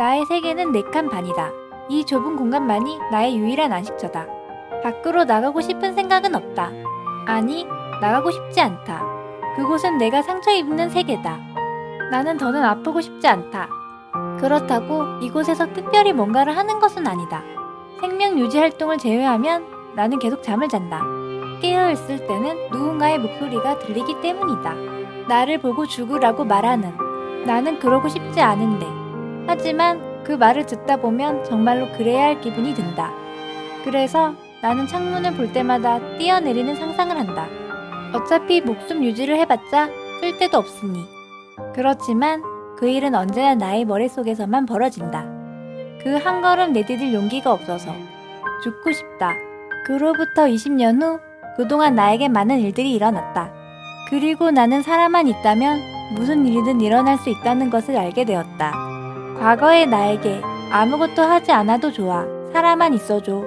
나의 세계는 네 칸 반이다. 이 좁은 공간만이 나의 유일한 안식처다. 밖으로 나가고 싶은 생각은 없다. 아니, 나가고 싶지 않다. 그곳은 내가 상처 입는 세계다. 나는 더는 아프고 싶지 않다. 그렇다고 이곳에서 특별히 뭔가를 하는 것은 아니다. 생명 유지 활동을 제외하면 나는 계속 잠을 잔다. 깨어 있을 때는 누군가의 목소리가 들리기 때문이다. 나를 보고 죽으라고 말하는 나는 그러고 싶지 않은데. 하지만 그 말을 듣다 보면 정말로 그래야 할 기분이 든다. 그래서 나는 창문을 볼 때마다 뛰어내리는 상상을 한다. 어차피 목숨 유지를 해봤자 쓸데도 없으니. 그렇지만 그 일은 언제나 나의 머릿속에서만 벌어진다. 그 한 걸음 내디딜 용기가 없어서 죽고 싶다. 그로부터 20년 후 그동안 나에게 많은 일들이 일어났다. 그리고 나는 살아만 있다면 무슨 일이든 일어날 수 있다는 것을 알게 되었다. 과거의 나에게 아무것도 하지 않아도 좋아. 살아만 있어줘.